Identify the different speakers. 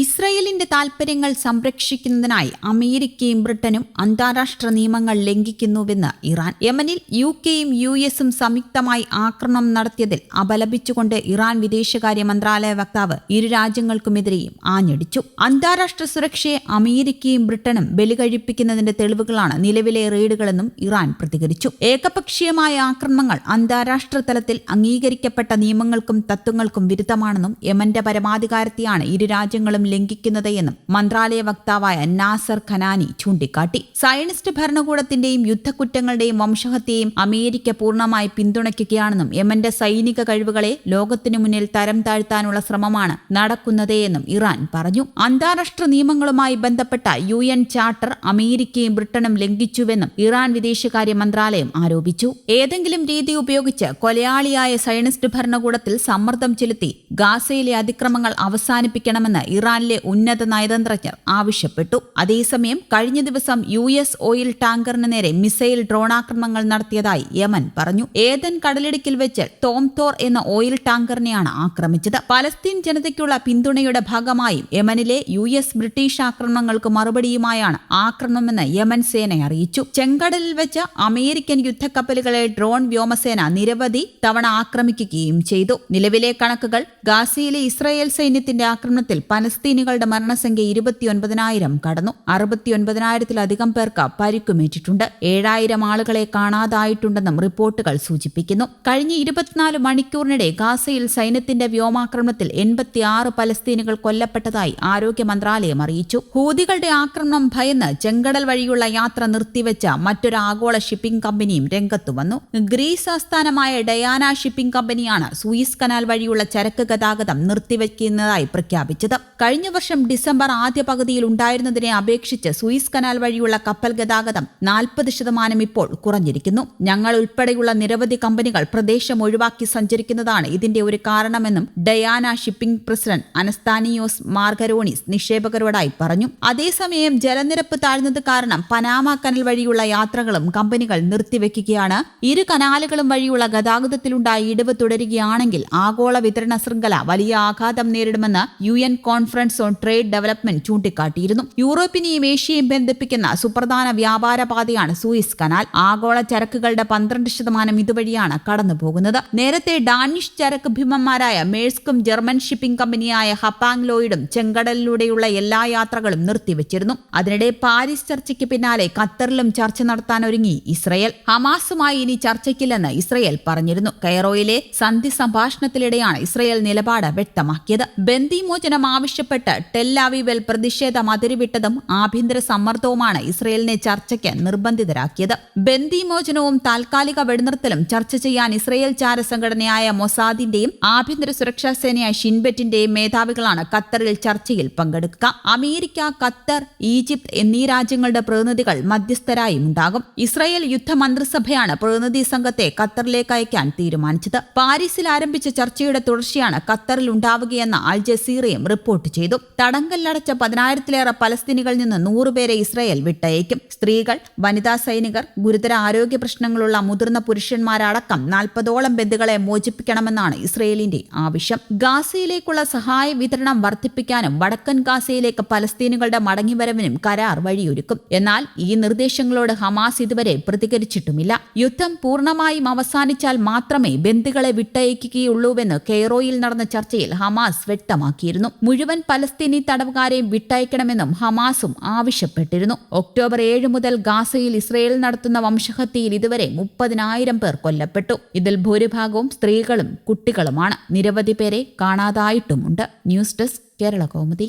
Speaker 1: ഇസ്രയേലിന്റെ താൽപ്പര്യങ്ങൾ സംരക്ഷിക്കുന്നതിനായി അമേരിക്കയും ബ്രിട്ടനും അന്താരാഷ്ട്ര നിയമങ്ങൾ ലംഘിക്കുന്നുവെന്ന് ഇറാൻ. യമനിൽ യു കെയും യു എസും സംയുക്തമായി ആക്രമണം നടത്തിയതിൽ അപലപിച്ചുകൊണ്ട് ഇറാൻ വിദേശകാര്യ മന്ത്രാലയ വക്താവ് ഇരു രാജ്യങ്ങൾക്കുമെതിരെയും ആഞ്ഞടിച്ചു. അന്താരാഷ്ട്ര സുരക്ഷയെ അമേരിക്കയും ബ്രിട്ടനും ബലികഴിപ്പിക്കുന്നതിന്റെ തെളിവുകളാണ് നിലവിലെ റെയ്ഡുകളെന്നും ഇറാൻ പ്രതികരിച്ചു. ഏകപക്ഷീയമായ ആക്രമണങ്ങൾ അന്താരാഷ്ട്ര തലത്തിൽ അംഗീകരിക്കപ്പെട്ട നിയമങ്ങൾക്കും തത്വങ്ങൾക്കും വിരുദ്ധമാണെന്നും യമന്റെ പരമാധികാരത്തെയാണ് ഇരു രാജ്യങ്ങളും ലംഘിക്കുന്നത് എന്നും മന്ത്രാലയ വക്താവായ നാസർ ഖനാനി ചൂണ്ടിക്കാട്ടി. സയനിസ്റ്റ് ഭരണകൂടത്തിന്റെയും യുദ്ധക്കുറ്റങ്ങളുടെയും വംശഹത്യയും അമേരിക്ക പൂർണമായി പിന്തുണയ്ക്കുകയാണെന്നും യമന്റെ സൈനിക കഴിവുകളെ ലോകത്തിനു മുന്നിൽ തരം താഴ്ത്താനുള്ള ശ്രമമാണ് നടക്കുന്നതെന്നും ഇറാൻ പറഞ്ഞു. അന്താരാഷ്ട്ര നിയമങ്ങളുമായി ബന്ധപ്പെട്ട യു എൻ ചാർട്ടർ അമേരിക്കയും ബ്രിട്ടനും ലംഘിച്ചുവെന്നും ഇറാൻ വിദേശകാര്യ മന്ത്രാലയം ആരോപിച്ചു. ഏതെങ്കിലും രീതി ഉപയോഗിച്ച് കൊലയാളിയായ സയനിസ്റ്റ് ഭരണകൂടത്തിൽ സമ്മർദ്ദം ചെലുത്തി ഗാസയിലെ അതിക്രമങ്ങൾ അവസാനിപ്പിക്കണമെന്ന് ഇറാനിലെ ഉന്നത നയതന്ത്രജ്ഞർ ആവശ്യപ്പെട്ടു. അതേസമയം കഴിഞ്ഞ ദിവസം യു എസ് ഓയിൽ ടാങ്കറിന് നേരെ മിസൈൽ ഡ്രോണാക്രമണങ്ങൾ നടത്തിയതായി യമൻ പറഞ്ഞു. ഏതൻ കടലിടുക്കിൽ വെച്ച് ടോം തോർ എന്ന ഓയിൽ ടാങ്കറിനെയാണ് ആക്രമിച്ചത്. പലസ്തീൻ ജനതയ്ക്കുള്ള പിന്തുണയുടെ ഭാഗമായും യമനിലെ യു എസ് ബ്രിട്ടീഷ് ആക്രമണങ്ങൾക്ക് മറുപടിയുമായാണ് ആക്രമണമെന്ന് യമൻ സേന അറിയിച്ചു. ചെങ്കടലിൽ വെച്ച് അമേരിക്കൻ യുദ്ധക്കപ്പലുകളെ ഡ്രോൺ വ്യോമസേന നിരവധി തവണ ആക്രമിക്കുകയും ചെയ്തു. നിലവിലെ കണക്കുകൾ ഗാസയിലെ ഇസ്രായേൽ സൈന്യത്തിന്റെ ആക്രമണത്തിൽ പലസ്തീനികളുടെ മരണസംഖ്യ ഇരുപത്തിയൊൻപതിനായിരം കടന്നു. അറുപത്തിയൊൻപതിനായിരത്തിലധികം പേർക്ക് പരിക്കുമേറ്റിട്ടുണ്ട്. ഏഴായിരം ആളുകളെ കാണാതായിട്ടുണ്ടെന്നും റിപ്പോർട്ടുകൾ സൂചിപ്പിക്കുന്നു. കഴിഞ്ഞ ഇരുപത്തിനാല് മണിക്കൂറിനിടെ ഗാസയിൽ സൈന്യത്തിന്റെ വ്യോമാക്രമണത്തിൽ എൺപത്തിയാറ് പലസ്തീനുകൾ കൊല്ലപ്പെട്ടതായി ആരോഗ്യ മന്ത്രാലയം അറിയിച്ചു. ഹൂതികളുടെ ആക്രമണം ഭയന്ന് ചെങ്കടൽ വഴിയുള്ള യാത്ര നിർത്തിവെച്ച മറ്റൊരു ആഗോള ഷിപ്പിംഗ് കമ്പനിയും രംഗത്തു വന്നു. ഗ്രീസ് ആസ്ഥാനമായ ഡയാന ഷിപ്പിംഗ് കമ്പനിയാണ് സൂയിസ് കനാൽ വഴിയുള്ള ചരക്ക് ഗതാഗതം നിർത്തിവെക്കുന്നതായി പ്രഖ്യാപിച്ചത്. കഴിഞ്ഞ വർഷം ഡിസംബർ ആദ്യ പകുതിയിൽ ഉണ്ടായിരുന്നതിനെ അപേക്ഷിച്ച് സൂയിസ് കനാൽ വഴിയുള്ള കപ്പൽ ഗതാഗതം നാൽപ്പത് ശതമാനം ഇപ്പോൾ കുറഞ്ഞിരിക്കുന്നു. ഞങ്ങൾ ഉൾപ്പെടെയുള്ള നിരവധി കമ്പനികൾ പ്രദേശം ഒഴിവാക്കി സഞ്ചരിക്കുന്നതാണ് ഇതിന്റെ ഒരു കാരണമെന്നും Diana shipping president Anastasios Margaronis നിക്ഷേപകരോടായി പറഞ്ഞു. അതേസമയം ജലനിരപ്പ് താഴ്ന്നത് കാരണം പനാമ കനൽ വഴിയുള്ള യാത്രകളും കമ്പനികൾ നിർത്തിവെക്കുകയാണ്. ഇരു കനാലുകളും വഴിയുള്ള ഗതാഗതത്തിലുണ്ടായ ഇടിവ് തുടരുകയാണെങ്കിൽ ആഗോള വിതരണ ശൃംഖല വലിയ ആഘാതം നേരിടുമെന്ന് U N conference on trade development ചൂണ്ടിക്കാട്ടിയിരുന്നു. യൂറോപ്പിനെയും ഏഷ്യയും ബന്ധിപ്പിക്കുന്ന സുപ്രധാന വ്യാപാര പാതയാണ് സൂയിസ് കനാൽ. ആഗോള ചരക്കുകളുടെ പന്ത്രണ്ട് ശതമാനം ഇതുവഴിയാണ് കടന്നുപോകുന്നത്. നേരത്തെ ഡാനിഷ് ചരക്ക് ഭീമന്മാരായ മേഴ്സ്കും ജർമ്മൻ ഷിപ്പിംഗ് കമ്പനിയായ ഹപ്പാങ് ലോയിഡും ചെങ്കടലിലൂടെയുള്ള എല്ലാ യാത്രകളും നിർത്തിവച്ചിരുന്നു. അതിനിടെ പാരീസ് ചർച്ചയ്ക്ക് പിന്നാലെ ഖത്തറിലും ചർച്ച നടത്താൻ ഒരുങ്ങി ഇസ്രയേൽ. ഹമാസുമായി ഇനി ചർച്ചയ്ക്കില്ലെന്ന് ഇസ്രയേൽ പറഞ്ഞിരുന്നു. കൈറോയിലെ സന്ധി സംഭാഷണത്തിനിടെയാണ് ഇസ്രയേൽ നിലപാട് വ്യക്തമാക്കിയത്. ബന്ദിമോചനം ആവശ്യപ്പെട്ട് ടെല്ലാവിവിൽ പ്രതിഷേധം അതിരുവിട്ടതും ആഭ്യന്തര സമ്മർദ്ദവുമാണ് ഇസ്രയേലിനെ ചർച്ചയ്ക്ക് നിർബന്ധിതരാക്കിയത്. ബന്ദിമോചനവും താൽക്കാലിക വെടിനിർത്തലും ചർച്ച ചെയ്യാൻ ഇസ്രയേൽ ചാര സംഘടനയായ മൊസാദിന്റെയും ആഭ്യന്തര സുരക്ഷാ സേനയായ ഷിൻബെറ്റിന്റെയും മേധാവികളാണ് ഖത്തറിൽ ചർച്ചയിൽ പങ്കെടുക്കുക. അമേരിക്ക ഖത്തർ ഈജിപ്ത് എന്നീ രാജ്യങ്ങളുടെ പ്രതിനിധികൾ മധ്യസ്ഥരായും ഉണ്ടാകും. ഇസ്രയേൽ യുദ്ധമന്ത്രിസഭയാണ് പ്രതിനിധി സംഘത്തെ ഖത്തറിലേക്ക് അയക്കാൻ തീരുമാനിച്ചത്. പാരീസിൽ ആരംഭിച്ച ചർച്ചയുടെ തുടർച്ചയാണ് ഖത്തറിൽ ഉണ്ടാവുകയെന്ന് അൽ ജസീറയും റിപ്പോർട്ട് ചെയ്തു. തടങ്കലിലടച്ച പതിനായിരത്തിലേറെ പലസ്തീനികളിൽ നിന്ന് നൂറുപേരെ ഇസ്രയേൽ വിട്ടയക്കും. സ്ത്രീകൾ വനിതാ സൈനികർ ഗുരുതര ആരോഗ്യ പ്രശ്നങ്ങളുള്ള മുതിർന്ന പുരുഷന്മാരടക്കം നാൽപ്പതോളം ബന്ധുക്കളെ മോചിപ്പിക്കണമെന്നാണ് ഇസ്രയേലിന്റെ ആവശ്യം. ഗാസയിലേക്കുള്ള സഹായ വിതരണം വർദ്ധിപ്പിക്കാനും വടക്കൻ ഗാസയിലേക്ക് പലസ്തീനുകളുടെ മടങ്ങിവരവിനും കരാർ വഴിയൊരുക്കും. എന്നാൽ ഈ നിർദ്ദേശങ്ങളോട് ഹമാസ് ഇതുവരെ പ്രതികരിച്ചിട്ടുമില്ല. യുദ്ധം പൂർണമായും അവസാനിച്ചാൽ മാത്രമേ ബന്ധുക്കളെ വിട്ടയക്കുകയുള്ളൂവെന്ന് കെയ്റോയിൽ നടന്ന ചർച്ചയിൽ ഹമാസ് വ്യക്തമാക്കിയിരുന്നു. മുഴുവൻ പലസ്തീനി തടവുകാരെ വിട്ടയക്കണമെന്നും ഹമാസും ആവശ്യപ്പെട്ടിരുന്നു. ഒക്ടോബർ ഏഴ് മുതൽ ഗാസയിൽ ഇസ്രയേൽ നടത്തുന്ന വംശഹത്യയിൽ ഇതുവരെ മുപ്പതിനായിരം പേർ കൊല്ലപ്പെട്ടു. ഇതിൽ ഭൂരിഭാഗവും സ്ത്രീകളും കുട്ടികളുമാണ്. നിരവധി പേരെ കാണാതായിട്ടുമുണ്ട്. News desk Kerala Kaumudi.